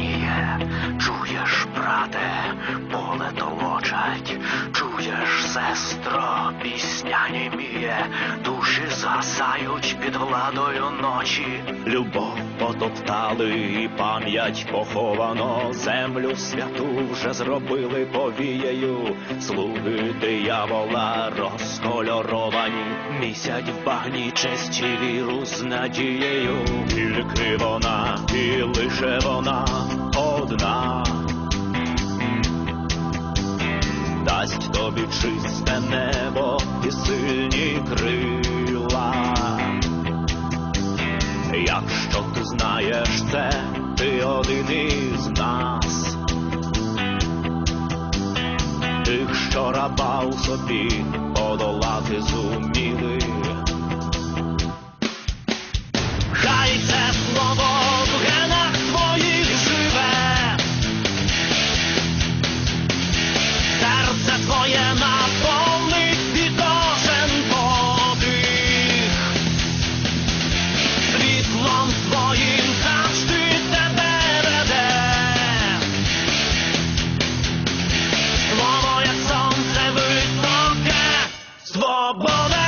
темніє, чуєш, брате, поле толочать, чуєш, сестро, пісня німіє, душі згасають під владою ночі. Любов потоптали, і пам'ять поховано, землю святу вже зробили повією, слуги диявола розкольоровані, місять в багні честі віру з надією, тільки вона, тіли. Тобі чисте небо і сильні крила. Якщо ти знаєш це, ти один із нас. Тих, що раба у собі подолати зуміли. Svoboda!